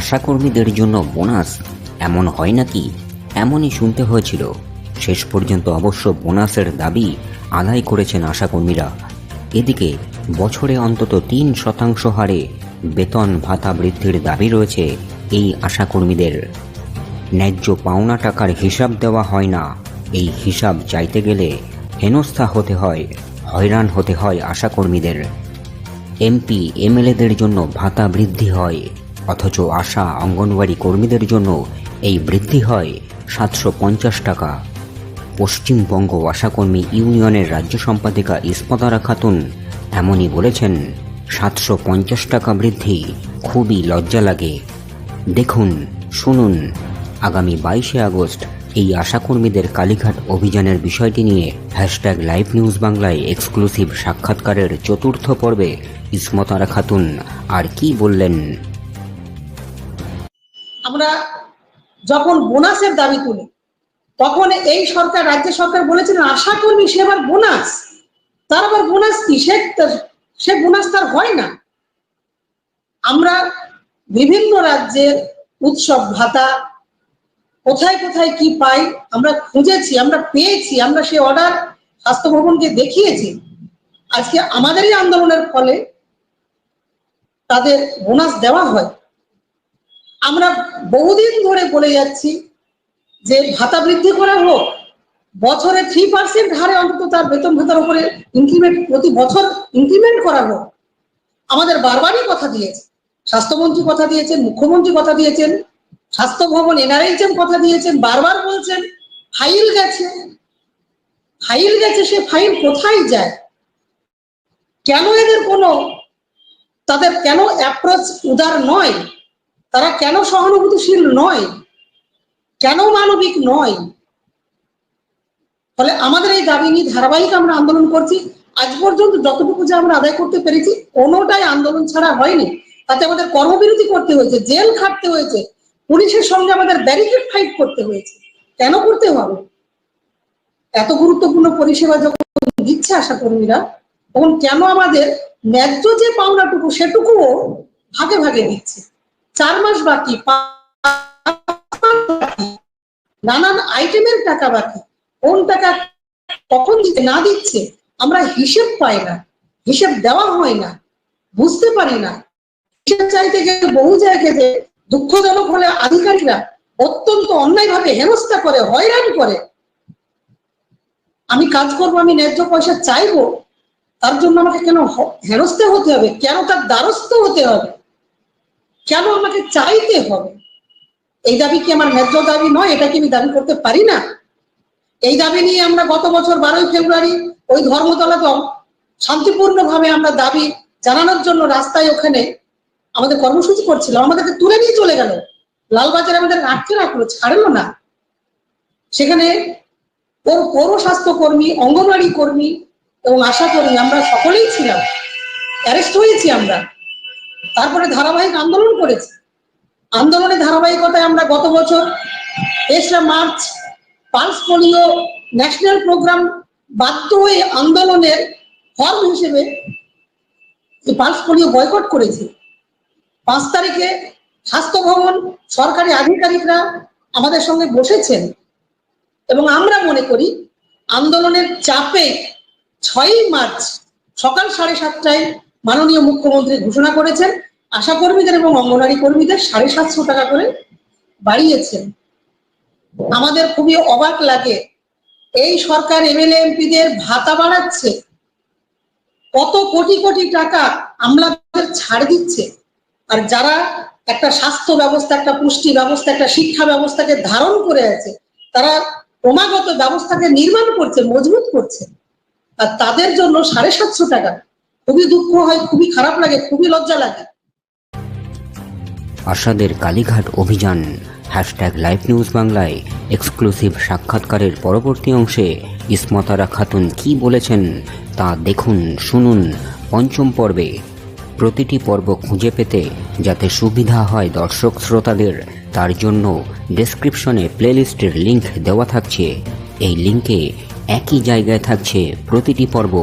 আশাকর্মীদের জন্য বোনাস এমন হয় নাকি? এমনই শুনতে হয়েছিল। শেষ পর্যন্ত অবশ্য বোনাসের দাবি আদায় করেছেন আশাকর্মীরা। এদিকে বছরে অন্তত তিন শতাংশ হারে বেতন ভাতা বৃদ্ধির দাবি রয়েছে এই আশাকর্মীদের। ন্যায্য পাওনা টাকার হিসাব দেওয়া হয় না। এই হিসাব চাইতে গেলে হেনস্থা হতে হয়, হয়রান হতে হয় আশাকর্মীদের। এমপি, এমএলএদের জন্য ভাতা বৃদ্ধি হয়। অথচ আশা অঙ্গনওয়াড়ি কর্মীদের জন্য এই বৃদ্ধি হয় সাতশো পঞ্চাশ টাকা। পশ্চিমবঙ্গ আশাকর্মী ইউনিয়নের রাজ্য সম্পাদিকা ইস্পতারা খাতুন এমনই বলেছেন, সাতশো পঞ্চাশ টাকা বৃদ্ধি খুবই লজ্জা লাগে। দেখুন, শুনুন, আগামী বাইশে আগস্ট এই আশাকর্মীদের কালীঘাট অভিযানের বিষয়টি নিয়ে হ্যাশট্যাগ লাইভ নিউজ বাংলায় এক্সক্লুসিভ সাক্ষাৎকারের চতুর্থ পর্বে ইসমতারা খাতুন আর কি বললেন। আমরা যখন বোনাসের দাবি তুলি, তখন এই সরকার, রাজ্য সরকার বলেছিলেন আশা কর্মী সে আবার বোনাস। তার আবার বোনাস কি? সে সে বোনাস তার হয় না। আমরা বিভিন্ন রাজ্যের উৎসব, ভাতা, কোথায় কোথায় কি পাই, আমরা খুঁজেছি, আমরা পেয়েছি, আমরা সে অর্ডার স্বাস্থ্য ভবনকে দেখিয়েছি। আজকে আমাদেরই আন্দোলনের ফলে তাদের বোনাস দেওয়া হয়। আমরা বহুদিন ধরে বলে যাচ্ছি যে ভাতা বৃদ্ধি করা হোক, বছরে থ্রি পার্সেন্ট হারে অন্তত তার বেতন ভাতার উপরে ইনক্রিমেন্ট প্রতি বছর ইনক্রিমেন্ট করা হোক। আমাদের বারবারই কথা দিয়েছে, স্বাস্থ্যমন্ত্রী কথা দিয়েছেন, মুখ্যমন্ত্রী কথা দিয়েছেন, স্বাস্থ্য ভবন, এনআরএইচএম কথা দিয়েছেন, বারবার বলছেন, ফাইল গেছে। ফাইল গেছে, সে ফাইল কোথায় যায়? কেন এদের কোনো, তাদের কেন অ্যাপ্রোচ উদার নয়? তারা কেন সহানুভূতিশীল নয়? কেন মানবিক নয়? ফলে আমাদের এই দাবি নিয়ে ধারাবাহিক আমরা আন্দোলন করছি। আজ পর্যন্ত যতটুকু যে আমরা আদায় করতে পেরেছি, কোনোটাই আন্দোলন ছাড়া হয়নি। তাতে আমাদের কর্মবিরতি করতে হয়েছে, জেল খাটতে হয়েছে, পুলিশের সঙ্গে আমাদের ব্যারিকেড ফাইট করতে হয়েছে। কেন করতে হবে? এত গুরুত্বপূর্ণ পরিষেবা যখন দিচ্ছে আশা কর্মীরা তখন কেন আমাদের ন্যায্য যে পাওনাটুকু সেটুকুও ভাগে ভাগে দিচ্ছে? চার মাস বাকি, নানান আইটেমের টাকা বাকি। কোন টাকা কখন দিতে না দিচ্ছে, আমরা হিসেব পাই না, হিসেব দেওয়া হয় না, বুঝতে পারি না। হিসেব চাইতে গেলে বহু জায়গাতে দুঃখজনক হলে আধিকারিকরা অত্যন্ত অন্যায়ভাবে হেনস্থা করে, হয়রান করে। আমি কাজ করব, আমি ন্যায্য পয়সা চাইব, তার জন্য আমাকে কেন হেনস্থা হতে হবে? কেন তার দ্বারস্থ হতে হবে? কেন আমাকে চাইতে হবে? এই দাবি কি আমার ন্যায্য দাবি নয়? এটা কি আমি দাবি করতে পারি না? এই দাবি নিয়ে আমরা গত বছর বারোই ফেব্রুয়ারি ওই ধর্মতলা দল শান্তিপূর্ণভাবে আমরা দাবি জানানোর জন্য রাস্তায় ওখানে আমাদের কর্মসূচি করছিলাম আমাদেরকে তুলে নিয়ে চলে গেল। লালবাজারে আমাদের আটকে রাখল, ছাড়লো না। সেখানে পৌর স্বাস্থ্য কর্মী, অঙ্গনওয়াড়ি কর্মী এবং আশা কর্মী আমরা সকলেই ছিলাম। অ্যারেস্ট হয়েছি আমরা। তারপরে ধারাবাহিক আন্দোলন করেছি। আন্দোলনের ধারাবাহিকতায় আমরা গত বছর তেসরা March pulse polio national programme বাধ্য হয়ে আন্দোলনের ফর্ম হিসেবে পালস পোলিও বয়কট করেছি। পাঁচ তারিখে স্বাস্থ্য ভবন, সরকারি আধিকারিকরা আমাদের সঙ্গে বসেছেন এবং আমরা মনে করি আন্দোলনের চাপে ছয়ই মার্চ সকাল সাড়ে সাতটায় মাননীয় মুখ্যমন্ত্রী ঘোষণা করেছেন আশা কর্মীদের এবং অঙ্গনারী কর্মীদের সাড়ে সাতশো টাকা করে বাড়িয়েছেন। আমাদের খুবই অবাক লাগে, এই সরকার এমএলএ এমপিদের ভাতা বাড়াচ্ছে, কত কোটি কোটি টাকা আমলাদের ছাড় দিচ্ছে, আর যারা একটা স্বাস্থ্য ব্যবস্থা, একটা পুষ্টি ব্যবস্থা, একটা শিক্ষা ব্যবস্থাকে ধারণ করে আছে, তারা ক্রমাগত ব্যবস্থাকে নির্মাণ করছে, মজবুত করছে, আর তাদের জন্য সাড়ে সাতশো টাকা। খুবই দুঃখ হয়, খুবই খারাপ লাগে, খুবই লজ্জা লাগে। আশাদের কালীঘাট অভিযান হ্যাশট্যাগ লাইভ নিউজ বাংলায় এক্সক্লুসিভ সাক্ষাৎকারের পরবর্তী অংশে ইসমতারা খাতুন কি বলেছেন তা দেখুন, শুনুন পঞ্চম পর্বে। প্রতিটি পর্ব খুঁজে পেতে যাতে সুবিধা হয় দর্শক শ্রোতাদের, তার জন্য ডেসক্রিপশনে প্লেলিস্টের লিংক দেওয়া থাকছে। এই লিংকে একই জায়গায় থাকছে প্রতিটি পর্ব।